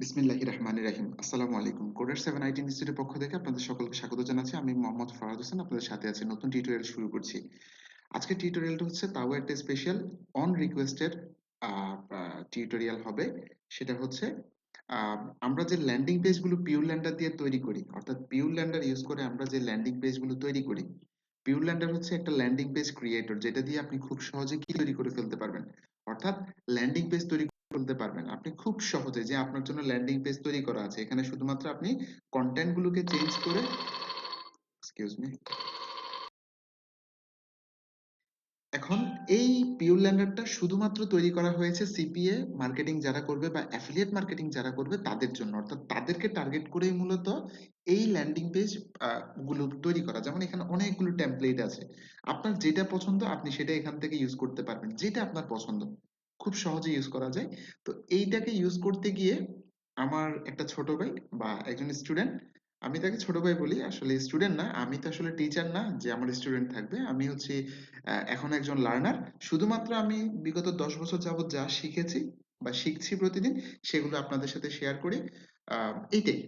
বিসমিল্লাহির রহমানির রহিম। আসসালামু আলাইকুম। কোডার সেভেন আইটি ইনস্টিটিউটের পক্ষ থেকে আপনাদের সকলকে স্বাগত জানাচ্ছি। আমি মোহাম্মদ ফারাদ হোসেন, আপনাদের সাথে আছি। নতুন টিউটোরিয়াল শুরু করছি। আজকে টিউটোরিয়ালটা হচ্ছে তাও একটা স্পেশাল অন টিউটোরিয়াল হবে। সেটা হচ্ছে আমরা যে ল্যান্ডিং পেজগুলো পিউর ল্যান্ডার দিয়ে তৈরি করি, অর্থাৎ পিউর ল্যান্ডার ইউজ করে আমরা যে ল্যান্ডিং পেজগুলো তৈরি করি পিউর ল্যান্ডার হচ্ছে একটা ল্যান্ডিং পেজ ক্রিয়েটর, যেটা দিয়ে আপনি খুব সহজে কি তৈরি করে ফেলতে পারবেন। অর্থাৎ ল্যান্ডিং পেজ তৈরি ফেলতে পারবেন। আপনি খুব সহজে যে আপনার জন্য ল্যান্ডিং পেজ তৈরি করা আছে, এখানে শুধুমাত্র আপনি কন্টেন্ট গুলোকে চেঞ্জ করে এখন এই পিওর ল্যান্ডারটা শুধুমাত্র তৈরি করা হয়েছে সিপিএ মার্কেটিং যারা করবে বা অ্যাফিলিয়েট মার্কেটিং যারা করবে তাদের জন্য। অর্থাৎ তাদেরকে টার্গেট করেই মূলত এই ল্যান্ডিং পেজগুলো তৈরি করা। যেমন এখানে অনেকগুলো টেমপ্লেট আছে। আপনার যেটা পছন্দ আপনি সেটা এখান থেকে ইউজ করতে পারবেন। যেটা আপনার পছন্দ। খুব সহজে ইউজ করা যায়। তো এইটাকে ইউজ করতে গিয়ে আমার একটা ছোট ভাই বা একজন স্টুডেন্ট আমি তাকে ছোট ভাই বলি, আসলে স্টুডেন্ট না, আমি তো আসলে টিচার না, যে আমার স্টুডেন্ট থাকবে, আমি হচ্ছে এখন একজন লার্নার শুধুমাত্র আমি বিগত দশ বছর যাবত যা শিখেছি বা শিখছি প্রতিদিন, সেগুলো আপনাদের সাথে শেয়ার করি। এইটাই।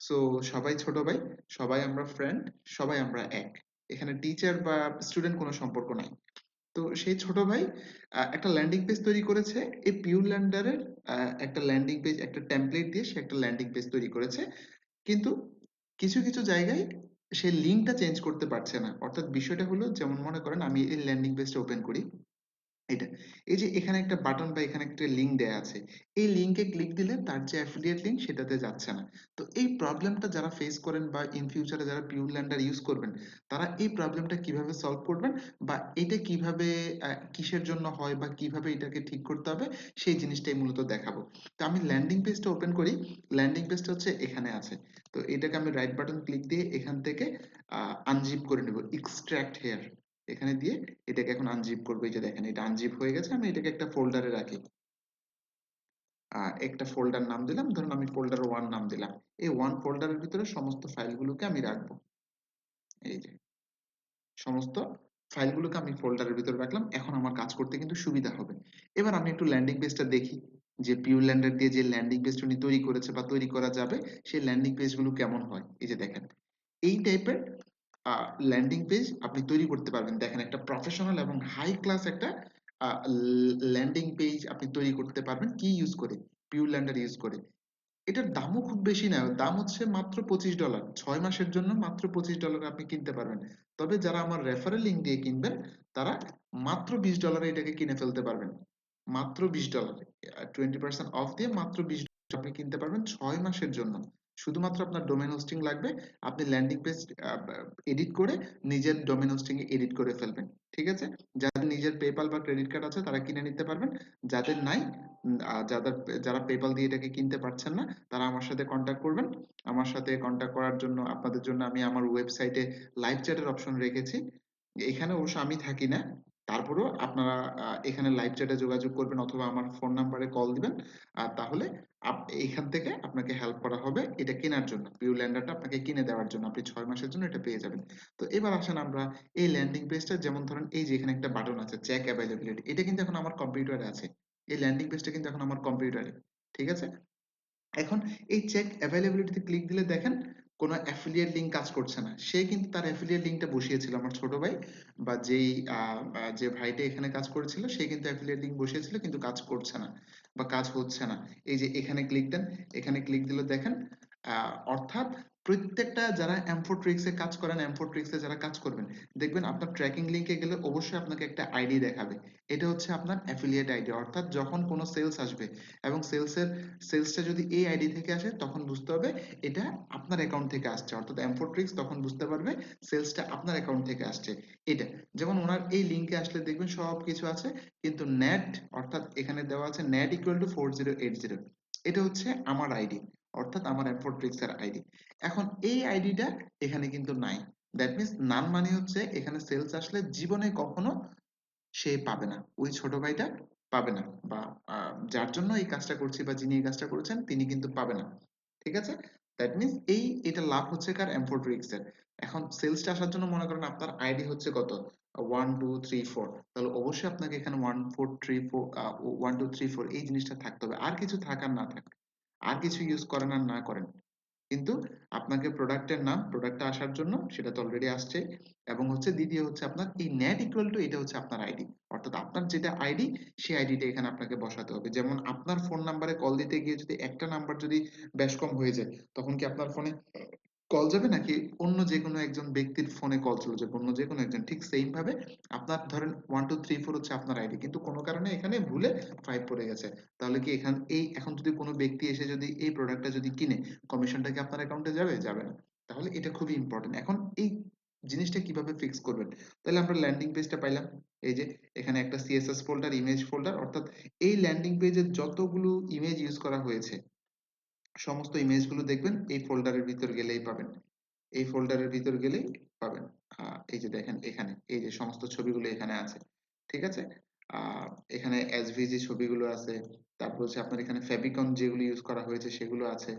সো সবাই ছোট ভাই, সবাই আমরা ফ্রেন্ড সবাই আমরা এক। এখানে টিচার বা স্টুডেন্ট কোনো সম্পর্ক নাই। তো সেই ছোট ভাই একটা ল্যান্ডিং পেজ তৈরি করেছে। এই পিউ ল্যান্ডারের একটা ল্যান্ডিং পেজ একটা টেমপ্লেট দিয়ে সে একটা ল্যান্ডিং পেজ তৈরি করেছে। কিন্তু কিছু কিছু জায়গায় সে লিঙ্কটা চেঞ্জ করতে পারছে না। অর্থাৎ বিষয়টা হলো, যেমন মনে করেন, আমি এই ল্যান্ডিং পেজটা ওপেন করি। এটা। এই যে এখানে একটা বাটন বা এখানে একটা লিঙ্ক দেয়া আছে, এই লিঙ্কে ক্লিক দিলে তার যে অ্যাফিলিয়েট লিঙ্ক সেটাতে যাচ্ছে না। তো এই প্রবলেমটা যারা ফেস করেন বা ইন ফিউচারে যারা পিউর ল্যান্ডার ইউজ করবেন, তারা এই প্রবলেমটা কীভাবে সলভ করবেন বা এটা কীভাবে কিসের জন্য হয় বা কীভাবে এটাকে ঠিক করতে হবে, সেই জিনিসটাই মূলত দেখাবো। তো আমি ল্যান্ডিং পেজটা ওপেন করি ল্যান্ডিং পেজটা হচ্ছে এখানে আছে। তো এটাকে আমি রাইট বাটন ক্লিক দিয়ে এখান থেকে আনজিপ করে নেব এক্সট্রাক্ট হেয়ার এখানে দিয়ে এটাকে এখন আনজিপ করব। এই যে দেখেন, এটা আনজিপ হয়ে গেছে, আমি এটাকে একটা ফোল্ডারে রাখি। একটা ফোল্ডার নাম দিলাম, ধরুন আমি ফোল্ডার ওয়ান নাম দিলাম। এই ওয়ান ফোল্ডারের ভিতরে সমস্ত ফাইলগুলোকে আমি রাখব। এই যে, সমস্ত ফাইলগুলোকে আমি ফোল্ডারের ভিতরে রাখলাম। এখন আমার কাজ করতে কিন্তু সুবিধা হবে। এবার আমি একটু ল্যান্ডিং পেজটা দেখি। যে পিউর ল্যান্ডার দিয়ে যে ল্যান্ডিং পেজটা উনি তৈরি করেছে বা তৈরি করা যাবে, সেই ল্যান্ডিং পেজগুলো কেমন হয়? এই যে দেখেন, এই টাইপের ল্যান্ডিং পেজ আপনি তৈরি করতে পারবেন। দেখেন একটা প্রফেশনাল এবং হাই ক্লাস একটা ল্যান্ডিং পেজ আপনি তৈরি করতে পারবেন। কি ইউজ করে? পিউর ল্যান্ডার ইউজ করে। এটার দামও খুব বেশি না, দাম হচ্ছে মাত্র পঁচিশ ডলার ছয় মাসের জন্য মাত্র পঁচিশ ডলার আপনি কিনতে পারবেন। তবে যারা আমার রেফারেল লিঙ্ক দিয়ে কিনবেন, তারা মাত্র বিশ ডলারে এটাকে কিনে ফেলতে পারবেন। মাত্র বিশ ডলার টোয়েন্টি পার্সেন্ট অফ দিয়ে মাত্র বিশ আপনি কিনতে পারবেন ছয় মাসের জন্য। শুধুমাত্র আপনার ডোমেন হোস্টিং লাগবে, আপনি ল্যান্ডিং পেজ এডিট করে নিজের ডোমেন হোস্টিং এ এডিট করে ফেলবেন, ঠিক আছে? যাদের নিজের পেপাল বা ক্রেডিট কার্ড আছে, তারা কিনে নিতে পারবেন। যাদের নাই যাদের, যারা পেপাল দিয়ে এটাকে কিনতে পারছেন না, তারা আমার সাথে কন্ট্যাক্ট করবেন। আমার সাথে কন্ট্যাক্ট করার জন্য, আপনাদের জন্য আমি আমার ওয়েবসাইটে লাইভ চ্যাটের অপশন রেখেছি। এখানে অবশ্য আমি থাকি না তারপরেও আপনারা এখানে লাইভ চ্যাটে যোগাযোগ করবেন অথবা আমার ফোন নাম্বারে কল দিবেন। আর তাহলে এখান থেকে আপনাকে হেল্প করা হবে এটা কেনার জন্য। পিউ ল্যান্ডারটা আপনাকে কিনে দেওয়ার জন্য। আপনি ছয় মাসের জন্য এটা পেয়ে যাবেন। তো এবার আসেন আমরা এই ল্যান্ডিং পেজটা যেমন ধরেন এই যে এখানে একটা বাটন আছে চেক অ্যাভেলেবিলিটি এটা কিন্তু এখন আমার কম্পিউটারে আছে। এই ল্যান্ডিং পেজটা কিন্তু এখন আমার কম্পিউটারে ঠিক আছে? এখন এই চেক অ্যাভেলেবিলিটিতে ক্লিক দিলে দেখেন কোনো অ্যাফিলিয়েট লিঙ্ক কাজ করছে না। সে কিন্তু তার অ্যাফিলিয়েট লিঙ্কটা বসিয়েছিল। আমার ছোট ভাই বা যেই যে ভাইটা এখানে কাজ করেছিল, সে কিন্তু অ্যাফিলিয়েট লিঙ্ক বসিয়েছিল, কিন্তু কাজ করছে না বা কাজ হচ্ছে না। এই যে এখানে ক্লিক দেন, এখানে ক্লিক দিলে, দেখেন অর্থাৎ প্রত্যেকটা যারা এমফোট্রিক্সে কাজ করেন এমফোট্রিক্সে যারা কাজ করবেন, দেখবেন আপনার ট্র্যাকিং লিঙ্কে গেলে অবশ্যই আপনাকে একটা আইডি দেখাবে। এটা হচ্ছে আপনার অ্যাফিলিয়েট আইডি অর্থাৎ যখন কোনো সেলস আসবে এবং সেলসের সেলসটা যদি এই আইডি থেকে আসে, তখন বুঝতে হবে এটা আপনার অ্যাকাউন্ট থেকে আসছে। অর্থাৎ এমফোট্রিক্স তখন বুঝতে পারবে সেলসটা আপনার অ্যাকাউন্ট থেকে আসছে। এটা, যেমন ওনার এই লিঙ্কে আসলে দেখবেন সব কিছু আছে, কিন্তু নেট অর্থাৎ এখানে দেওয়া আছে net equal to four zero eight zero এটা হচ্ছে আমার আইডি অর্থাৎ আমার এমফোট্রিক্স এর আইডি এখন এই আইডিটা এখানে কিন্তু নাই। দ্যাট মিনস নান মানে হচ্ছে এখানে সেলস আসলে জীবনে কখনো সে পাবে না। ওই ছোট ভাইটা পাবে না বা যার জন্য এই কাজটা করছি বা যিনি এই কাজটা করেছেন, তিনি কিন্তু পাবে না। ঠিক আছে? দ্যাট মিনস এই, এটা লাভ হচ্ছে কার? এমফোট্রিক্স এর। এখন সেলসটা আসার জন্য মনে করেন আপনার আইডি হচ্ছে কত? ওয়ান টু থ্রি ফোর তাহলে অবশ্যই আপনাকে এখানে one four three four one two three four এই জিনিসটা থাকতে হবে। আর কিছু থাকার না থাক। আর কিছু ইউজ করেন আর না করেন। কিন্তু আপনাকে প্রোডাক্টের নাম প্রোডাক্টটা আসার জন্য সেটা তো অলরেডি আসছে এবং হচ্ছে দ্বিতীয় হচ্ছে আপনার এই নেট ইকুয়াল টু এটা হচ্ছে আপনার আইডি অর্থাৎ আপনার যেটা আইডি সেই আইডিটা এখানে আপনাকে বসাতে হবে। যেমন আপনার ফোন নাম্বারে কল দিতে গিয়ে যদি একটা নাম্বার যদি বেশ কম হয়ে যায়, তখন কি আপনার ফোনে কল যাবে নাকি অন্য যে কোনো একজন ব্যক্তির ফোনে কল চলে যাবে অন্য যে কোনো একজন, ঠিক সেম ভাবে আপনার ধরেন ওয়ান টু থ্রি ফোর হচ্ছে আপনার আইডি কিন্তু কোনো কারণে এখানে ভুলে ফাইভ পড়ে গেছে। তাহলে কি এখান, এই এখন যদি কোনো ব্যক্তি এসে যদি এই প্রোডাক্টটা যদি কিনে কমিশনটা কি আপনার অ্যাকাউন্টে যাবে? যাবে না। তাহলে এটা খুবই ইম্পর্টেন্ট এখন এই জিনিসটা কীভাবে ফিক্স করবেন? তাহলে আমরা ল্যান্ডিং পেজটা পাইলাম। এই যে এখানে একটা সিএসএস ফোল্ডার ইমেজ ফোল্ডার অর্থাৎ এই ল্যান্ডিং পেজের যতগুলো ইমেজ ইউজ করা হয়েছে সমস্ত ইমেজগুলো দেখবেন, এই ফোল্ডারের ভিতর গেলেই পাবেন। এই ফোল্ডারের ভিতর গেলেই পাবেন। এই যে দেখেন এখানে, এই যে সমস্ত ছবিগুলো এখানে আছে, ঠিক আছে? এখানে এসভিজি ছবিগুলো আছে, তারপর হচ্ছে আপনার এখানে ফেবিকন যেগুলো ইউজ করা হয়েছে সেগুলো আছে।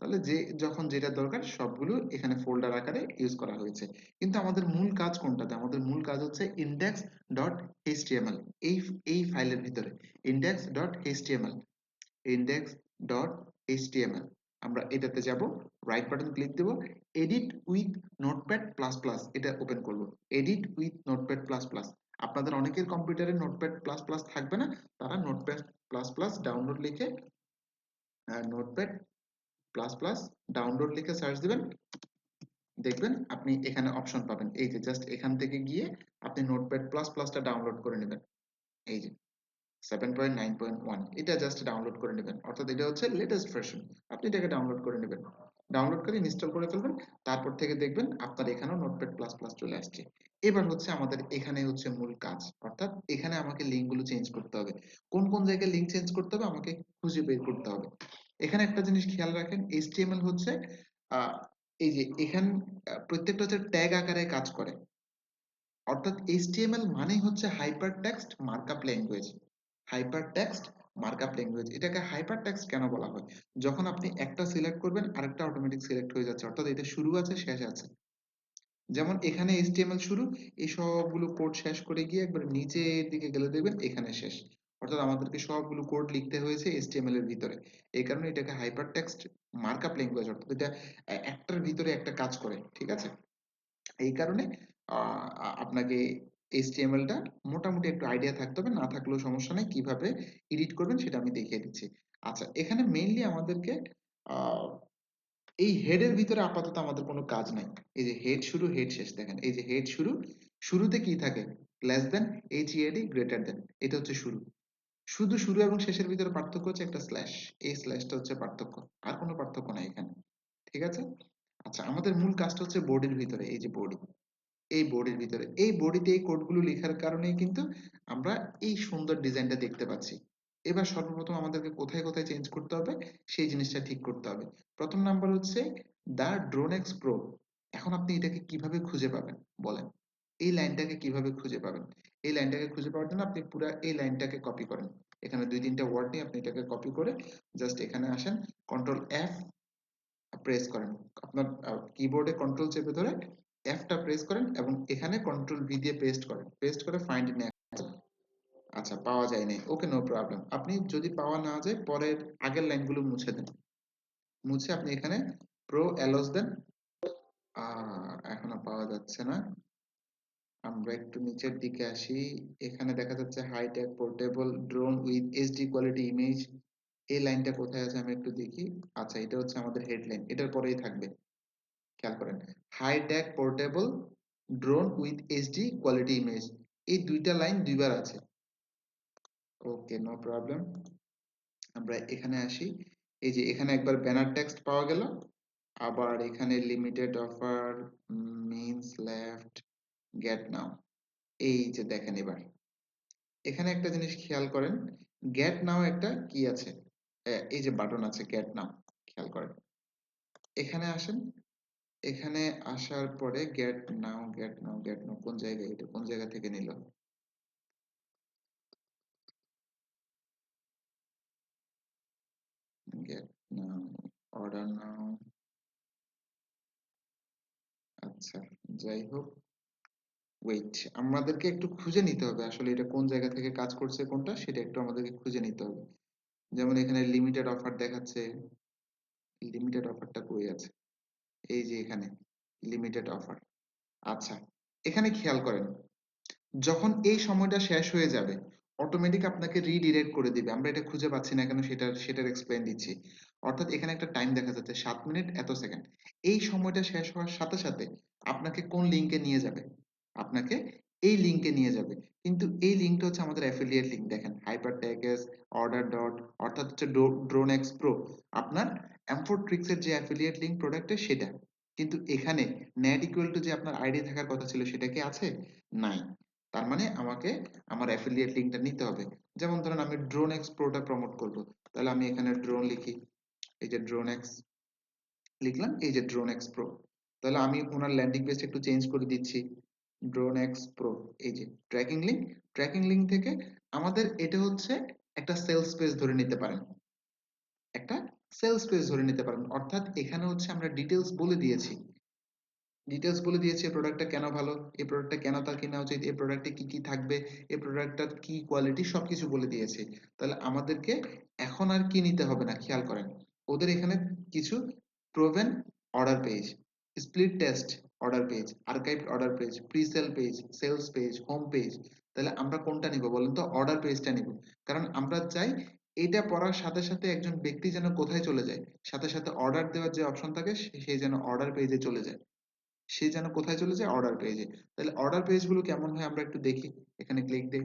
তাহলে যে, যখন যেটা দরকার সবগুলো এখানে ফোল্ডার আকারে ইউজ করা হয়েছে। কিন্তু আমাদের মূল কাজ কোনটাতে? আমাদের মূল কাজ হচ্ছে ইন্ডেক্স ডট এইচটিএমএল এই এই ফাইলের ভিতরে index dot HTML index dot HTML আমরা এটাতে যাব right button click Dev edit with notepad plus plus এটা ওপেন করব। Edit with notepad plus plus আপনাদের অনেকের কম্পিউটারে নোটপ্যাড প্লাস প্লাস থাকবে না, তারা নোটপ্যাড প্লাস প্লাস ডাউনলোড লিখে নোটপ্যাড প্লাস প্লাস ডাউনলোড লিখে সার্চ দিবেন। দেখবেন আপনি এখানে অপশন পাবেন। এই যে জাস্ট এখান থেকে গিয়ে আপনি নোটপ্যাড প্লাস প্লাসটা ডাউনলোড করে নেবেন। এই যে। Seven point nine point one এটা জাস্ট ডাউনলোড করে নেবেন। অর্থাৎ এটা হচ্ছে লেটেস্ট ভার্সন আপনি এটাকে ডাউনলোড করে নেবেন। ডাউনলোড করে ইনস্টল করে ফেলবেন। তারপর থেকে দেখবেন আপনার এখানেও নোটপ্যাড প্লাস প্লাস চলে আসছে। এবার হচ্ছে আমাদের এখানে হচ্ছে মূল কাজ। অর্থাৎ এখানে আমাকে লিঙ্কগুলো চেঞ্জ করতে হবে। কোন কোন জায়গায় লিঙ্ক চেঞ্জ করতে হবে আমাকে খুঁজে বের করতে হবে। এখানে একটা জিনিস খেয়াল রাখেন এইচটিএমএল হচ্ছে এই যে এখান প্রত্যেকটা হচ্ছে ট্যাগ আকারে কাজ করে। অর্থাৎ এইচটিএমএল মানেই হচ্ছে hyper text markup language hyper text markup language এটাকে হাইপার টেক্সট কেন বলা হয়? যখন আপনি একটা সিলেক্ট করবেন, আরেকটা অটোমেটিক সিলেক্ট হয়ে যাচ্ছে, অর্থাৎ এটা শুরু আছে, শেষ আছে। যেমন এখানে এইচটিএমএল শুরু, এই সবগুলো কোড শেষ করে গিয়ে একবার নিচের দিকে গেলে দেখবেন এখানে শেষ। অর্থাৎ আমাদেরকে সবগুলো কোড লিখতে হয়েছে এইচটিএমএল এর ভিতরে। এই কারণে এটাকে হাইপার টেক্সট মার্কআপ ল্যাঙ্গুয়েজ অর্থাৎ এটা একটার ভিতরে একটা কাজ করে, ঠিক আছে? এই কারণে আপনাকে HTML টা মোটামুটি একটু আইডিয়া থাকতে হবে, না থাকলেও সমস্যা নেই। কীভাবে এডিট করবেন সেটা আমি দেখিয়ে দিচ্ছি। আচ্ছা এখানে মেইনলি আমাদেরকে এই হেডের ভিতরে আপাতত আমাদের কোনো কাজ নাই। এই যে হেড শুরু হেড শেষ, দেখেন। এই যে হেড শুরু, শুরুতে কি থাকে? Less than H EAD greater than এটা হচ্ছে শুরু। শুধু শুরু এবং শেষের ভিতরে পার্থক্য হচ্ছে একটা স্ল্যাশ এই স্ল্যাশটা হচ্ছে পার্থক্য। আর কোনো পার্থক্য নাই এখানে। ঠিক আছে? আচ্ছা আমাদের মূল কাজটা হচ্ছে বোর্ডের ভিতরে, এই যে বডি এই বডির ভিতরে। এই বডিতে এই কোডগুলো লেখার কারণেই কিন্তু আমরা এই সুন্দর ডিজাইনটা দেখতে পাচ্ছি। এবার সর্বপ্রথম আমাদেরকে কোথায় কোথায় চেঞ্জ করতে হবে, সেই জিনিসটা ঠিক করতে হবে। প্রথম নাম্বার হচ্ছে দা ড্রোন এক্স প্রো এখন আপনি এটাকে কীভাবে খুঁজে পাবেন, বলেন? এই লাইনটাকে কীভাবে খুঁজে পাবেন? এই লাইনটাকে খুঁজে পাওয়ার জন্য আপনি পুরো এই লাইনটাকে কপি করেন। এখানে দুই তিনটা ওয়ার্ড নিয়ে আপনি এটাকে কপি করে জাস্ট এখানে আসেন কন্ট্রোল এফ প্রেস করেন। আপনার কিবোর্ডে কন্ট্রোল চেপে ধরে এফটা প্রেস করেন এবং এখানে কন্ট্রোল ভি দিয়ে পেস্ট করেন। পেস্ট করে ফাইন্ড ইন আচ্ছা পাওয়া যায় নাই। ওকে নো প্রবলেম আপনি যদি পাওয়া না যায়, পরের আগের লাইনগুলো মুছে দেন। মুছে আপনি এখানে প্রো অ্যালোস দেন। এখনও পাওয়া যাচ্ছে না। আমরা একটু নিচের দিকে আসি। এখানে দেখা যাচ্ছে hitech portable drone with HD quality image এই লাইনটা কোথায় আছে আমি একটু দেখি। আচ্ছা এটা হচ্ছে আমাদের হেডলাইন এটার পরেই থাকবে। খেয়াল করেন hitech portable drone with HD quality image এই দুইটা লাইন দুইবার আছে। ওকে নো প্রবলেম আমরা এখানে আসি। এই যে এখানে একবার ব্যানার টেক্সট পাওয়া গেল। আবার এখানে limited offer means left get now এই যে দেখেন এবার। এখানে একটা জিনিস খেয়াল করেন গেট নাও একটা কি আছে? এই যে বাটন আছে গেট নাও খেয়াল করেন। এখানে আসেন এখানে আসার পরে get now get now get now কোন জায়গায় এটা? কোন জায়গা থেকে নিল? গেট নাও অর্ডার নাও আচ্ছা যাই হোক। ওয়েট আমাদেরকে একটু খুঁজে নিতে হবে। আসলে এটা কোন জায়গা থেকে কাজ করছে কোনটা, সেটা একটু আমাদেরকে খুঁজে নিতে হবে। যেমন এখানে লিমিটেড অফার দেখাচ্ছে। লিমিটেড অফারটা কই আছে? এই যে এখানে লিমিটেড অফার আচ্ছা এখানে খেয়াল করেন, যখন এই সময়টা শেষ হয়ে যাবে অটোমেটিক আপনাকে রিডিরেক্ট করে দিবে। আমরা এটা খুঁজে পাচ্ছি না কেন সেটা সেটার এক্সপ্লেন দিচ্ছি। অর্থাৎ এখানে একটা টাইম দেখা যাচ্ছে, সাত মিনিট এত সেকেন্ড এই সময়টা শেষ হওয়ার সাথে সাথে আপনাকে কোন লিঙ্কে নিয়ে যাবে? আপনাকে এই লিঙ্কে নিয়ে যাবে। কিন্তু এই লিঙ্কটা হচ্ছে আমাদের অ্যাফিলিয়েট লিঙ্ক দেখেন হাইপার ট্যাগেস অর্ডার ডট অর্থাৎ হচ্ছে ড্রোন এক্স প্রো আপনার এমফোর ট্রিক্সের যে অ্যাফিলিয়েট লিঙ্ক প্রোডাক্টের সেটা। কিন্তু এখানে নেট ইকুয়াল টু যে আপনার আইডি থাকার কথা ছিল সেটা কি আছে? নাই। তার মানে আমাকে আমার অ্যাফিলিয়েট লিঙ্কটা নিতে হবে। যেমন ধরেন আমি ড্রোন এক্স প্রোটা প্রমোট করব। তাহলে আমি এখানে ড্রোন লিখি। এই যে ড্রোন এক্স লিখলাম, এই যে ড্রোন এক্স প্রো তাহলে আমি ওনার ল্যান্ডিং পেজ একটু চেঞ্জ করে দিচ্ছি। ড্রোন এক্স প্রো এই যে ট্র্যাকিং লিঙ্ক ট্র্যাকিং লিঙ্ক থেকে আমাদের এটা হচ্ছে একটা সেলস পেজ ধরে নিতে পারেন। একটা সেলস পেজ ধরে নিতে পারেন। অর্থাৎ এখানে হচ্ছে আমরা ডিটেলস বলে দিয়েছি। ডিটেলস বলে দিয়েছি প্রোডাক্টটা কেন ভালো? এই প্রোডাক্টটা কেন তার কেনা উচিত? এই প্রোডাক্টে কি কি থাকবে? এই প্রোডাক্টটার কি কোয়ালিটি সবকিছু বলে দিয়েছি। তাহলে আমাদেরকে এখন আর কি নিতে হবে না? খেয়াল করেন। ওদের এখানে কিছু proven order page split test order page archive order page pre sale page sales page home page তাহলে আমরা কোনটা নিব বলেন তো? অর্ডার পেজটা নিব। কারণ আমরা চাই এটা পড়ার সাথে সাথে একজন ব্যক্তি যেন কোথায় চলে যায়, সাথে সাথে অর্ডার দেওয়ার যে অপশন থাকে, সে যেন অর্ডার পেজে চলে যায়। সে যেন কোথায় চলে যায় অর্ডার পেজে তাহলে অর্ডার পেজগুলো কেমন হয় আমরা একটু দেখি, এখানে ক্লিক দিই।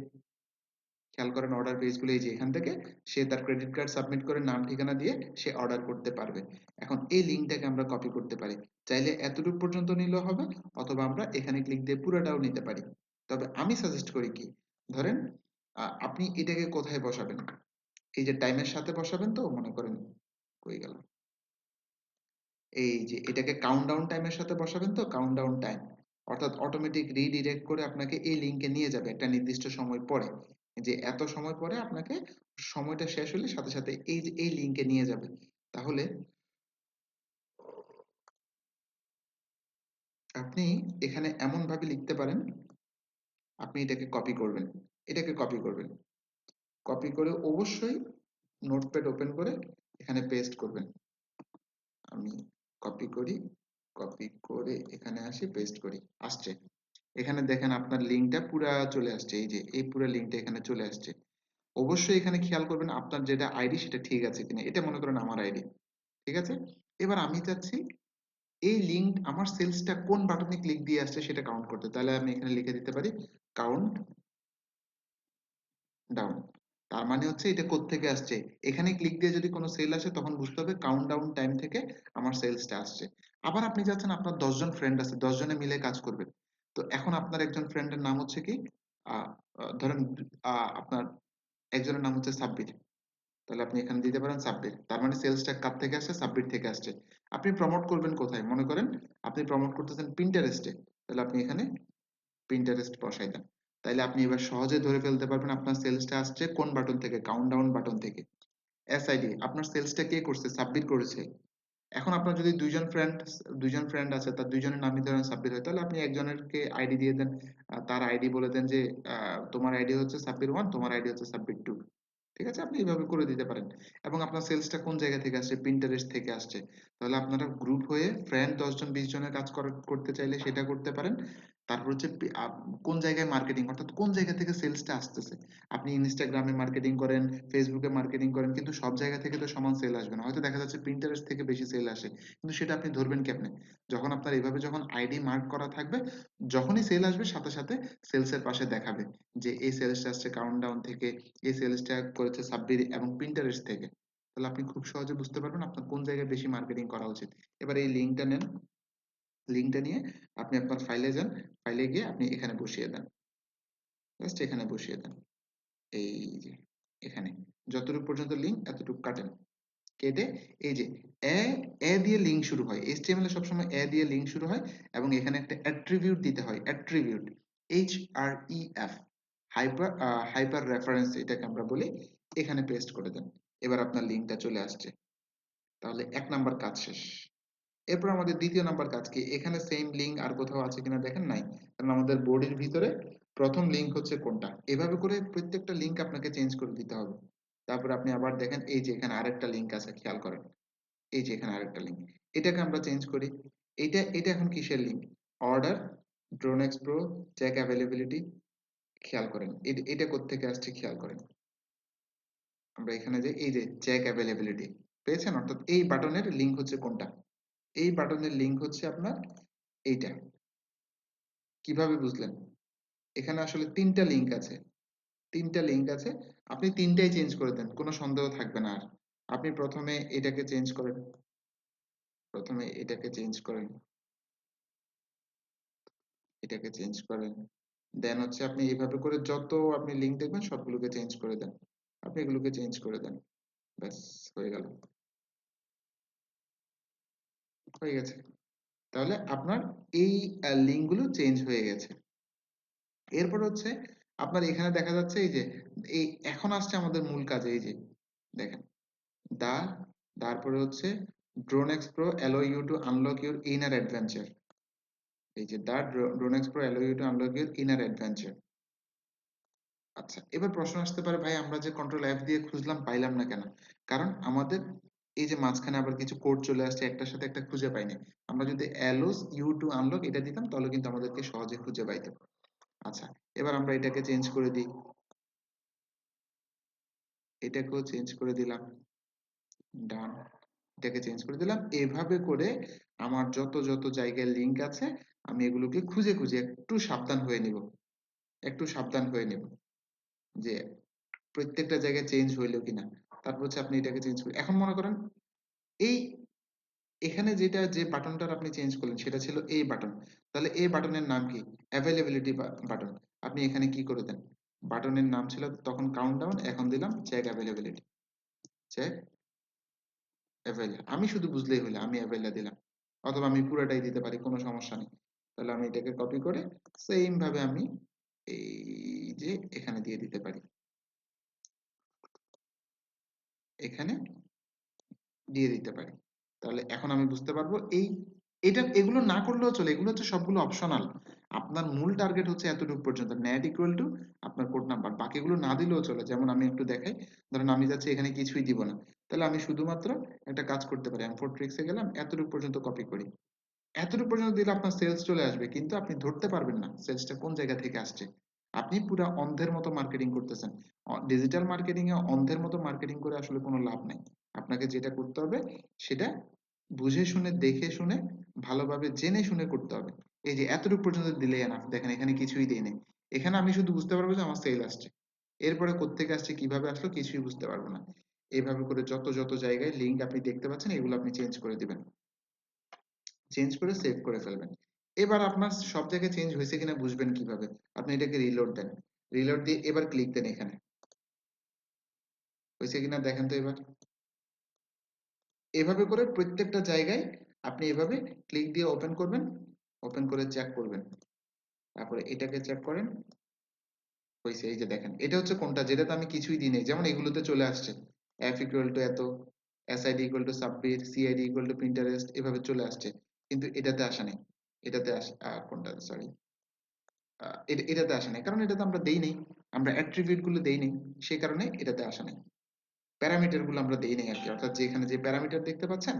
খেয়াল করেন অর্ডার পেজগুলো এই যে এখান থেকে, সে তার ক্রেডিট কার্ড সাবমিট করে নাম ঠিকানা দিয়ে সে অর্ডার করতে পারবে। এখন এই লিঙ্কটাকে আমরা কপি করতে পারি। চাইলে এতটুকু পর্যন্ত নিলেও হবে, অথবা আমরা এখানে ক্লিক দিয়ে পুরোটাও নিতে পারি। তবে আমি সাজেস্ট করি কি, ধরেন আপনি এটাকে কোথায় বসাবেন? এই যে টাইমের সাথে বসাবেন তো মনে করেন কই গেল। এই যে এটাকে কাউন্টডাউন টাইমের সাথে বসাবেন তো কাউন্টডাউন টাইম অর্থাৎ অটোমেটিক রিডিরেক্ট করে আপনাকে এই লিঙ্কে নিয়ে যাবে একটা নির্দিষ্ট সময় পরে। যে এত সময় পরে আপনাকে সময়টা শেষ হলে সাথে সাথে এই যে এই লিঙ্কে নিয়ে যাবে। তাহলে আপনি এখানে এমন ভাবে লিখতে পারেন, আপনি এটাকে কপি করবেন, এটাকে কপি করবেন। কপি করে অবশ্যই নোটপ্যাড ওপেন করে এখানে পেস্ট করবেন। আমি কপি করি কপি করে এখানে আসি পেস্ট করি, আসছে। এখানে দেখেন আপনার লিঙ্কটা পুরা চলে আসছে, এই যে, এই পুরো লিঙ্কটা এখানে চলে আসছে। অবশ্যই এখানে খেয়াল করবেন আপনার যেটা আইডি সেটা ঠিক আছে কিনা, এটা মনে করেন আমার আইডি ঠিক আছে? এবার আমি চাচ্ছি এই লিঙ্ক আমার সেলসটা কোন বাটনে ক্লিক দিয়ে আসছে সেটা কাউন্ট করতে। তাহলে আমি এখানে লিখে দিতে পারি কাউন্ট ডাউন তার মানে হচ্ছে এটা থেকে আসছে? এখানে ক্লিক দিয়ে যদি কোনো সেল আসে, তখন বুঝতে হবে কাউন্ট ডাউন টাইম থেকে আমার সেলসটা আসছে। আবার আপনি চাচ্ছেন আপনার দশজন ফ্রেন্ড আছে, দশজনে মিলে কাজ করবেন। তো এখন আপনার একজন ফ্রেন্ডের নাম হচ্ছে কি? ধরেন আপনার একজনের নাম হচ্ছে সাব্বির। তাহলে আপনি এখানে দিতে পারেন সাব্বির। তার মানে সেলসটা কার থেকে আসছে? সাব্বির থেকে আসছে। আপনি প্রমোট করবেন কোথায়? মনে করেন আপনি প্রমোট করতেছেন পিন্টারেস্টে তাহলে আপনি এখানে পিন্টারেস্ট বসাই দেন। তাইলে আপনি এবার সহজে ধরে ফেলতে পারবেন আপনার সেলসটা আসছে কোন বাটন থেকে? কাউন্টডাউন বাটন থেকে। এসআইডি আপনার সেলসটা কে করছে? সাবমিট করেছে। এখন আপনার যদি দুইজন ফ্রেন্ড দুইজন ফ্রেন্ড আছে, তার দুইজনের নামই ধরেন সাব্বির হয়, তাহলে আপনি একজনেরকে আইডি দিয়ে দেন। তার আইডি বলে দেন যে তোমার আইডি হচ্ছে সাব্বির ওয়ান তোমার আইডি হচ্ছে সাব্বির টু ঠিক আছে? আপনি এইভাবে করে দিতে পারেন। এবং আপনার সেলসটা কোন জায়গা থেকে আসছে? পিন্টারেস্ট থেকে আসছে। তাহলে আপনারা গ্রুপ হয়ে ফ্রেন্ড দশজন, বিশ জনের কাজ করতে চাইলে সেটা করতে পারেন। তারপর হচ্ছে কোন জায়গায় মার্কেটিং অর্থাৎ কোন জায়গা থেকে সেলসটা আসতেছে? আপনি ইনস্টাগ্রামে মার্কেটিং করেন ফেসবুকে মার্কেটিং করেন, কিন্তু সব জায়গা থেকে তো সমান সেল আসবে না। হয়তো দেখা যাচ্ছে প্রিন্টারেস্ট থেকে বেশি সেল আসে, কিন্তু সেটা আপনি ধরবেন কেমনে? যখন আপনার এইভাবে যখন আইডি মার্ক করা থাকবে, যখনই সেল আসবে, সাথে সাথে সেলসের পাশে দেখাবে যে এই সেলসটা আসছে কাউন্টডাউন থেকে, এই সেলসটা করেছে সাব্বির এবং প্রিন্টারেস্ট থেকে। তাহলে আপনি খুব সহজে বুঝতে পারবেন আপনার কোন জায়গায় বেশি মার্কেটিং করা উচিত। এবার এই লিঙ্কটা নেন। লিঙ্কটা নিয়ে আপনি আপনার ফাইলে যান। ফাইলে গিয়ে আপনি এখানে বসিয়ে দেন। জাস্ট এখানে বসিয়ে দেন। এই যে, এখানে। যতটুকু পর্যন্ত লিঙ্ক এতটুকু কাটেন কেটে এই যে, এ এ দিয়ে লিঙ্ক শুরু হয়। এইচটিএমএল এ সবসময় এ দিয়ে লিঙ্ক শুরু হয় এবং এখানে একটা অ্যাট্রিবিউট দিতে হয়। Attribute H R E F hyper hyper reference এটাকে আমরা বলি। এখানে পেস্ট করে দেন। এবার আপনার লিঙ্কটা চলে আসছে। তাহলে এক নাম্বার কাজ শেষ। এরপর আমাদের দ্বিতীয় নাম্বার কাজ কি? এখানে সেম লিঙ্ক আর কোথাও আছে কিনা দেখেন নাই। কারণ আমাদের বোর্ডের ভিতরে প্রথম লিঙ্ক হচ্ছে কোনটা? এভাবে করে প্রত্যেকটা লিঙ্ক আপনাকে চেঞ্জ করে দিতে হবে। তারপর আপনি আবার দেখেন, এই যে এখানে আরেকটা লিঙ্ক আছে, খেয়াল করেন। এই যে এখানে আরেকটা লিঙ্ক এটাকে আমরা চেঞ্জ করি। এটা এটা এখন কিসের link order drone X pro check availability খেয়াল করেন। এটা কোত্থেকে আসছে খেয়াল করেন। আমরা এখানে যে, এই যে চেক অ্যাভেলেবিলিটি পেয়েছেন? অর্থাৎ এই বাটনের লিঙ্ক হচ্ছে কোনটা? এই বাটনের লিঙ্ক হচ্ছে আপনার এইটা। কীভাবে বুঝলেন? এখানে আসলে তিনটা লিঙ্ক আছে। তিনটা লিঙ্ক আছে। আপনি তিনটাই চেঞ্জ করে দেন, কোনো সন্দেহ থাকবে না আর। আপনি প্রথমে এটাকে চেঞ্জ করেন। প্রথমে এটাকে চেঞ্জ করেন। এটাকে চেঞ্জ করেন। দেন হচ্ছে আপনি এইভাবে করে যত আপনি লিঙ্ক দেখবেন, সবগুলোকে চেঞ্জ করে দেন। আপনি এগুলোকে চেঞ্জ করে দেন। ব্যাস, হয়ে গেল। হয়ে গেছে। তাহলে আপনার এই লিঙ্কগুলো চেঞ্জ হয়ে গেছে। এরপর হচ্ছে আপনার এখানে দেখা যাচ্ছে এই যে, এই এখন আসছে আমাদের মূল কাজে এই যে, দেখেন। দা তারপরে হচ্ছে drone X pro allow you to unlock your inner adventure এই যে the drone X pro allow you to unlock your inner adventure আচ্ছা এবার প্রশ্ন আসতে পারে, ভাই, আমরা যে কন্ট্রোল এফ দিয়ে খুঁজলাম, পাইলাম না কেন? কারণ আমাদের এই যে মাঝখানে আবার কিছু কোড চলে আসছে, একটার সাথে একটা খুঁজে পাইনি। আমরা যদি অ্যালোস ইউ টু আনলক এটা দিতাম, তাহলে কিন্তু আমাদেরকে সহজে খুঁজে পাইতো আচ্ছা এবার আমরা এটাকে চেঞ্জ করে দিই। এটাকেও চেঞ্জ করে দিলাম। ডান এটাকে চেঞ্জ করে দিলাম। এভাবে করে আমার যত যত জায়গায় লিংক আছে, আমি এগুলোকে খুঁজে খুঁজে একটু সাবধান হয়ে নিব। একটু সাবধান হয়ে নেব যে প্রত্যেকটা জায়গায় চেঞ্জ হইল কিনা। তারপর হচ্ছে আপনি এটাকে চেঞ্জ করেন। এখন মনে করেন, এই এখানে যেটা, যে বাটনটার আপনি চেঞ্জ করলেন, সেটা ছিল এই বাটন তাহলে এই বাটনের নাম কি? অ্যাভেলেবিলিটি বাটন আপনি এখানে কি করে দেন? বাটনের নাম ছিল তখন কাউন্টডাউন এখন দিলাম চেক অ্যাভেলেবিলিটি চেক অ্যাভেল আমি শুধু বুঝলেই হলো, আমি অ্যাভেলা দিলাম। অথবা আমি পুরোটাই দিতে পারি, কোনো সমস্যা নেই। তাহলে আমি এটাকে কপি করে সেম ভাবে আমি এই যে এখানে দিয়ে দিতে পারি। এখানে দিয়ে দিতে পারি। তাহলে এখন আমি বুঝতে পারব এই, এটা, এগুলো না করলেও চলে। এগুলো হচ্ছে সবগুলো অপশনাল আপনার মূল টার্গেট হচ্ছে এতটুকু পর্যন্ত। নেট ইকুয়াল টু আপনার কোড নাম্বার বাকিগুলো না দিলেও চলে। যেমন আমি একটু দেখাই। ধরেন আমি যাচ্ছি এখানে কিছুই দিব না। তাহলে আমি শুধুমাত্র একটা কাজ করতে পারি। আমি ফোর ট্রিক্সে গেলাম, এতটুকু পর্যন্ত কপি করি। এতটুকু পর্যন্ত দিলে আপনার সেলস চলে আসবে। কিন্তু আপনি ধরতে পারবেন না সেলসটা কোন জায়গা থেকে আসছে। আপনি পুরো অন্ধের মতো মার্কেটিং করতেছেন। ডিজিটাল মার্কেটিং এ অন্ধের মতো মার্কেটিং করে আসলে কোনো লাভ নাই। আপনাকে যেটা করতে হবে, সেটা বুঝে শুনে, দেখে শুনে, ভালোভাবে জেনে শুনে করতে হবে। এই যে এতটুকু পর্যন্ত দিলে এনাফ দেখেন, এখানে কিছুই দেই নেই। এখানে আমি শুধু বুঝতে পারব যে আমার সেল আসছে। এরপরে কোত্থেকে আসছে, কীভাবে আসলো, কিছুই বুঝতে পারব না। এইভাবে করে যত যত জায়গায় লিঙ্ক আপনি দেখতে পাচ্ছেন, এগুলো আপনি চেঞ্জ করে দিবেন। চেঞ্জ করে সেভ করে ফেলবেন। এবার আপনার সব জায়গায় চেঞ্জ হয়েছে কিনা বুঝবেন কীভাবে? আপনি এটাকে রিলোড দেন। রিলোড দিয়ে এবার ক্লিক দেন এখানে। হয়েছে কিনা দেখেন তো এবার। এভাবে করে প্রত্যেকটা জায়গায় আপনি এভাবে ক্লিক দিয়ে ওপেন করবেন ওপেন করে চেক করবেন। তারপরে এটাকে চেক করেন। হয়েছে, এই যে দেখেন। এটা হচ্ছে কোনটা? যেটাতে আমি কিছুই দিই নাই। যেমন এগুলোতে চলে আসছে। এফ ইকুয়াল টু এত SID equal to submit CID equal to Pinterest এভাবে চলে আসছে। কিন্তু এটাতে আসা নাই। এটাতে আসে কোনটা? সরি এটাতে আসে নাই। কারণ এটাতে আমরা দেই নেই। আমরা অ্যাট্রিবিউটগুলো দেই নেই। সেই কারণে এটাতে আসে নাই। প্যারামিটারগুলো আমরা দেই নাই আর কি। অর্থাৎ যেখানে যে প্যারামিটার দেখতে পাচ্ছেন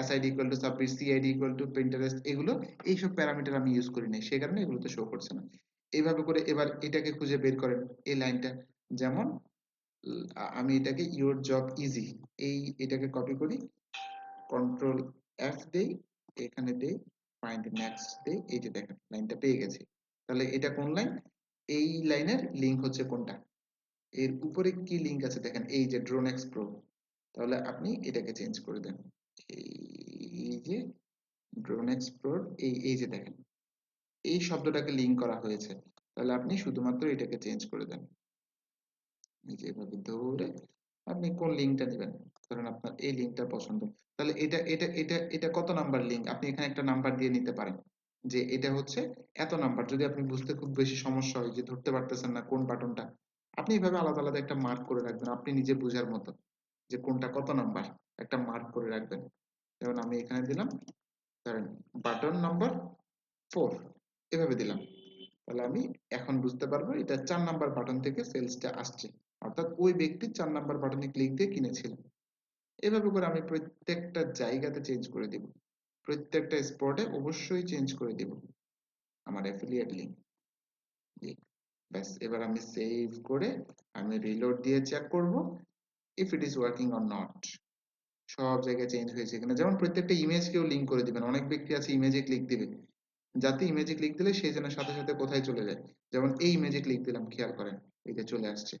SID equal to submit CID equal to Pinterest এগুলো, এইসব প্যারামিটার আমি ইউজ করি নাই। সেই কারণে এগুলোতে শো করছে না। এইভাবে করে এবার এটাকে খুঁজে বের করেন এই লাইনটা যেমন আমি এটাকে ইউর জব ইজি এই এটাকে কপি করি কন্ট্রোল এফ দেই, এখানে দেই ফাইন্ড নেক্সট দেই এই যে দেখেন লাইনটা পেয়ে গেছি। তাহলে এটা কোন লাইন এই লাইনের লিংক হচ্ছে কোনটা? এর উপরে কি লিংক আছে? দেখেন, এই যে ড্রোন এক্স প্রো তাহলে আপনি এটাকে চেঞ্জ করে দেন। এই যে ড্রোন প্রো এই এই যে দেখেন, এই শব্দটাকে লিংক করা হয়েছে। তাহলে আপনি শুধুমাত্র এটাকে চেঞ্জ করে দেন। এই যে এভাবে ধরে আপনি কোন লিঙ্কটা নেবেন? ধরেন আপনার এই লিঙ্কটা পছন্দ। তাহলে এটা এটা এটা এটা কত নাম্বার লিঙ্ক আপনি এখানে একটা নাম্বার দিয়ে নিতে পারেন যে এটা হচ্ছে এত নাম্বার যদি আপনি বুঝতে খুব বেশি সমস্যা হয় যে ধরতে পারতেছেন না কোন বাটনটা আপনি এইভাবে আলাদা আলাদা একটা মার্ক করে রাখবেন। আপনি নিজে বোঝার মতো যে কোনটা কত নাম্বার একটা মার্ক করে রাখবেন। যেমন আমি এখানে দিলাম, ধরেন বাটন নাম্বার ফোর এভাবে দিলাম। তাহলে আমি এখন বুঝতে পারব এটা চার নাম্বার বাটন থেকে সেলসটা আসছে। অর্থাৎ ওই ব্যক্তি চার নাম্বার বাটনে ক্লিক দিয়ে কিনেছিল। এভাবে করে আমি প্রত্যেকটা জায়গাতে চেঞ্জ করে দিব। প্রত্যেকটা স্পটে অবশ্যই চেঞ্জ করে দিব আমার অ্যাফিলিয়েট লিঙ্ক ব্যাস, এবার আমি সেভ করে আমি রিলোড দিয়ে চেক করব if it is working or not সব জায়গায় চেঞ্জ হয়েছে কিনা। যেমন প্রত্যেকটা ইমেজকেও লিঙ্ক করে দিবেন। অনেক ব্যক্তি আছে ইমেজে ক্লিক দিবে। যাতে ইমেজে ক্লিক দিলে সেই যেন সাথে সাথে কোথায় চলে যায়। যেমন এই ইমেজে ক্লিক দিলাম, খেয়াল করেন যে চলে আসছে।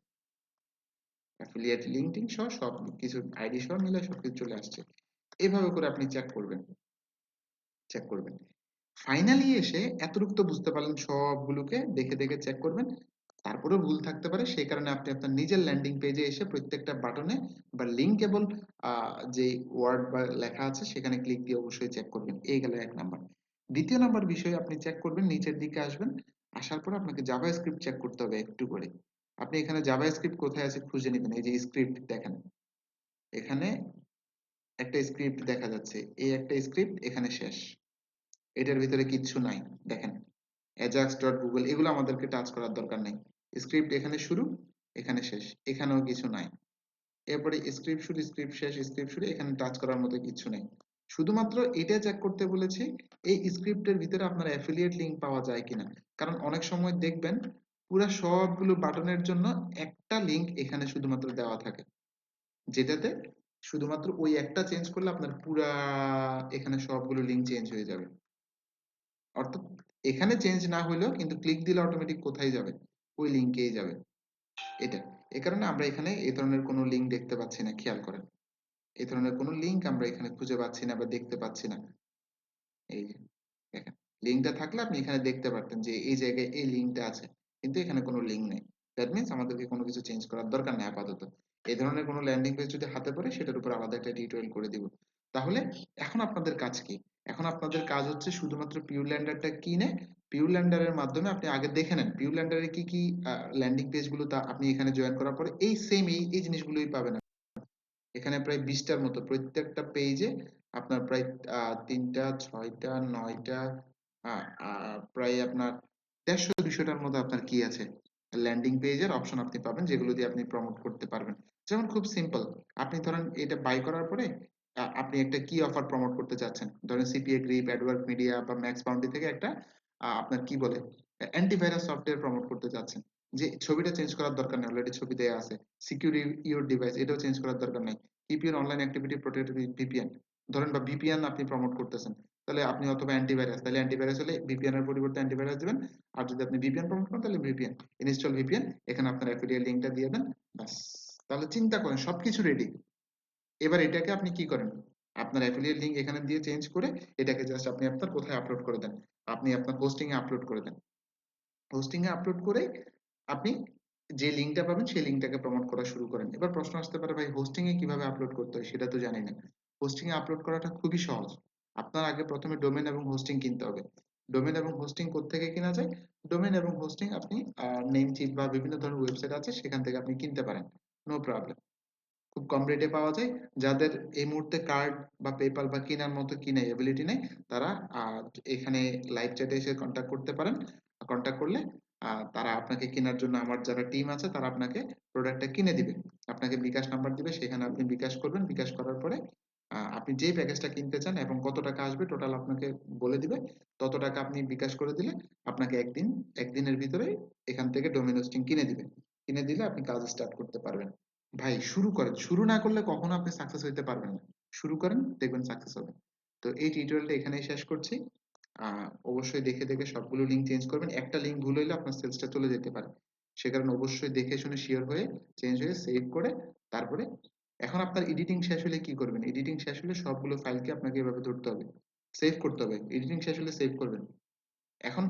অ্যাফিলিয়েট লিঙ্কটিং সহ সব কিছু আইডি সহ মিলে সবকিছু চলে আসছে। এভাবে করে আপনি চেক করবেন। চেক করবেন। ফাইনালি এসে এতটুকু তো বুঝতে পারলেন, সবগুলোকে দেখে দেখে চেক করবেন। তারপরেও ভুল থাকতে পারে, সেই কারণে আপনি আপনার নিজের ল্যান্ডিং পেজে এসে প্রত্যেকটা বাটনে বা লিঙ্কেবল যে ওয়ার্ড বা লেখা আছে, সেখানে ক্লিক দিয়ে অবশ্যই চেক করবেন। এই গেল এক নাম্বার দ্বিতীয় নাম্বার বিষয় আপনি চেক করবেন, নিচের দিকে আসবেন। আসার পর আপনাকে জাভা স্ক্রিপ্ট চেক করতে হবে একটু করে। আপনি এখানে জাভা স্ক্রিপ্ট কোথায় আছে খুঁজে নেবেন, এই যে স্ক্রিপ্ট দেখেন। এখানে একটা স্ক্রিপ্ট দেখা যাচ্ছে, এই একটা স্ক্রিপ্ট এখানে শেষ। এটার ভিতরে কিচ্ছু নাই, দেখেন। অ্যাজাক্স ডট গুগল এগুলো আমাদেরকে টাচ করার দরকার নেই। স্ক্রিপ্ট এখানে শুরু, এখানে শেষ, এখানেও কিছু নাই। এরপরে স্ক্রিপ্ট শুরু স্ক্রিপ্ট শেষ স্ক্রিপ্ট শুরু, এখানে টাচ করার মতো কিছু নেই। শুধুমাত্র এটা চেক করতে বলেছি, এই স্ক্রিপ্টের ভিতরে আপনার অ্যাফিলিয়েট লিংক পাওয়া যায় কিনা। কারণ অনেক সময় দেখবেন পুরো সবগুলো বাটনের জন্য একটা লিংক এখানে শুধুমাত্র দেওয়া থাকে। যেটাতে শুধুমাত্র ওই একটা চেঞ্জ করলে আপনার পুরা এখানে সবগুলো লিংক চেঞ্জ হয়ে যাবে। অর্থাৎ এখানে চেঞ্জ না হলেও কিন্তু ক্লিক দিলে অটোমেটিক কোথায় যাবে? ওই লিঙ্কেই যাবে। এটা। এ কারণে আমরা এখানে এই ধরনের কোনো লিঙ্ক দেখতে পাচ্ছি না, খেয়াল করেন। এই ধরনের কোনো লিঙ্ক আমরা এখানে খুঁজে পাচ্ছি না বা দেখতে পাচ্ছি না। এই যে লিঙ্কটা থাকলে আপনি এখানে দেখতে পারতেন যে এই জায়গায় এই লিঙ্কটা আছে। কিন্তু এখানে কোনো লিঙ্ক নেই। দ্যাট মিনস আমাদেরকে কোনো কিছু চেঞ্জ করার দরকার নেই আপাতত। এই ধরনের কোনো ল্যান্ডিং পেজ যদি হাতে পড়ে, সেটার উপর আলাদা একটা টিউটোরিয়াল করে দিব। তাহলে এখন আপনাদের কাজ কি? এখন আপনাদের কাজ হচ্ছে শুধুমাত্র পিউর ল্যান্ডারটা কিনে পিউর ল্যান্ডারের মাধ্যমে আপনি আগে দেখে নেন পিউর ল্যান্ডারে কি কি ল্যান্ডিং পেজগুলো তা আপনি এখানে জয়েন করার পরে এই সেম এই এই জিনিসগুলোই পাবেন। এখানে প্রায় বিশটার মতো প্রত্যেকটা পেজে আপনার প্রায় তিনটা, ছয়টা, নয়টা প্রায় আপনার দেড়শো দুশোটার মতো আপনার কি আছে? ল্যান্ডিং পেজের অপশন আপনি পাবেন, যেগুলো দিয়ে আপনি প্রমোট করতে পারবেন। যেমন খুব সিম্পল আপনি ধরেন এটা বাই করার পরে আপনি একটা কি অফার প্রমোট করতে চাচ্ছেন? ধরেন সিপিএ গ্রিপ অ্যাডওয়ার্ক মিডিয়া বা ম্যাক্স বাউন্ডি থেকে একটা আপনার কি বলে অ্যান্টিভাইরাস সফটওয়্যার প্রমোট করতে চাচ্ছেন। যে ছবিটা চেঞ্জ করার দরকার নেই অলরেডি ছবি দেওয়া আছে। সিকিউর ইউর ডিভাইস এটাও চেঞ্জ করার দরকার নেই। Your online activity protect VPN ধরেন বা ভিপিএন আপনি প্রমোট করতেছেন। তাহলে আপনি অথবা অ্যান্টিভাইরাস তাহলে অ্যান্টিভাইরাস হলে ভিপিএন এর পরিবর্তে অ্যান্টিভাইরাস দিবেন। আর যদি আপনি ভিপিএন প্রমোট করেন, তাহলে ভিপিএন ইনস্টল ভিপিএন এখানে আপনার অ্যাফিলিয়েট লিংকটা দিয়ে দেন বাস তাহলে চিন্তা করেন, সবকিছু রেডি এবার এটাকে আপনি কি করেন? আপনার অ্যাফিলিয়েট লিংক এখানে দিয়ে চেঞ্জ করে এটাকে জাস্ট আপনি আপনার কোথায় আপলোড করে দেন? আপনি আপনার হোস্টিং এ আপলোড করে দেন। হোস্টিং এ আপলোড করে আপনি যে লিঙ্কটা পাবেন, সেই লিঙ্কটাকে প্রমোট করা শুরু করেন। এবার প্রশ্ন আসতে পারে, ভাই হোস্টিং এ কীভাবে আপলোড করতে হয়, সেটা তো জানি না। হোস্টিং এ আপলোড করাটা খুবই সহজ। আপনার আগে প্রথমে ডোমেন এবং হোস্টিং কিনতে হবে। ডোমেন এবং হোস্টিং থেকে কেনা যায়? ডোমেন এবং হোস্টিং আপনি নেম চিপ বা বিভিন্ন ধরনের ওয়েবসাইট আছে, সেখান থেকে আপনি কিনতে পারেন। নো প্রবলেম খুব কম রেটে পাওয়া যায়। যাদের এই মুহূর্তে কার্ড বা পেপাল বা কেনার মতো কিনে এবিলিটি নেই, তারা এখানে লাইভ চ্যাটে এসে কন্ট্যাক্ট করতে পারেন। কন্ট্যাক্ট করলে তারা আপনাকে কেনার জন্য আমার যারা টিম আছে, তারা আপনাকে প্রোডাক্টটা কিনে দিবে। আপনাকে বিকাশ নাম্বার দিবে, সেখানে আপনি বিকাশ করবেন। বিকাশ করার পরে আপনি যে প্যাকেজটা কিনতে চান এবং কত টাকা আসবে টোটাল আপনাকে বলে দিবে, তত টাকা আপনি বিকাশ করে দিলে আপনাকে একদিন, একদিনের ভিতরে এখান থেকে ডোমেন হোস্টিং কিনে দিবে। কিনে দিলে আপনি কাজ স্টার্ট করতে পারবেন। ভাই, শুরু করেন। শুরু না করলে কখনো আপনি সাকসেস হইতে পারবেন না। শুরু করেন, দেখবেন সাকসেস হবে। তো এই টিউটোরিয়ালটা এখানেই শেষ করছি। অবশ্যই দেখে দেখে সবগুলো লিঙ্ক চেঞ্জ করবেন। একটা লিঙ্ক ভুল হইলে আপনার সেলসটা চলে যেতে পারে। সে কারণে অবশ্যই দেখে শুনে শিওর হয়ে চেঞ্জ হয়ে সেভ করে তারপরে এখন আপনার এডিটিং শেষ হলে কি করবেন? এডিটিং শেষ হলে সবগুলো ফাইলকে আপনাকে এভাবে ধরতে হবে। সেভ করতে হবে। এডিটিং শেষ হলে সেভ করবেন। এখন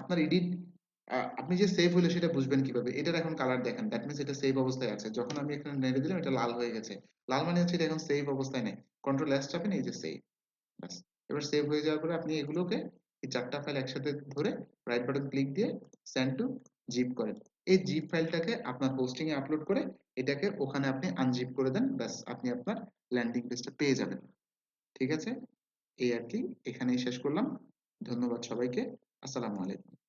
আপনার এডিট আপনি যে সেভ হলো সেটা বুঝবেন কীভাবে? এটার এখন কালার দেখেন। দ্যাট মিনস এটা সেভ অবস্থায় আছে। যখন আমি এখানে নেড়ে দিলাম, এটা লাল হয়ে গেছে। লাল মানে হচ্ছে এটা এখন সেভ অবস্থায় নেই। কন্ট্রোল এস চাপেন, এই যে সেভ এবার সেভ হয়ে যাওয়ার পরে আপনি এগুলোকে এই চারটা ফাইল একসাথে ধরে রাইট বাটন ক্লিক দিয়ে সেন্ড টু জিপ করেন। এই জিপ ফাইলটাকে আপনার হোস্টিং এ আপলোড করে এটাকে ওখানে আপনি আনজিপ করে দেন, ব্যাস আপনি আপনার ল্যান্ডিং পেজটা পেয়ে যাবেন। ঠিক আছে? এই আর কি, এখানেই শেষ করলাম। ধন্যবাদ সবাইকে। আসসালামু আলাইকুম।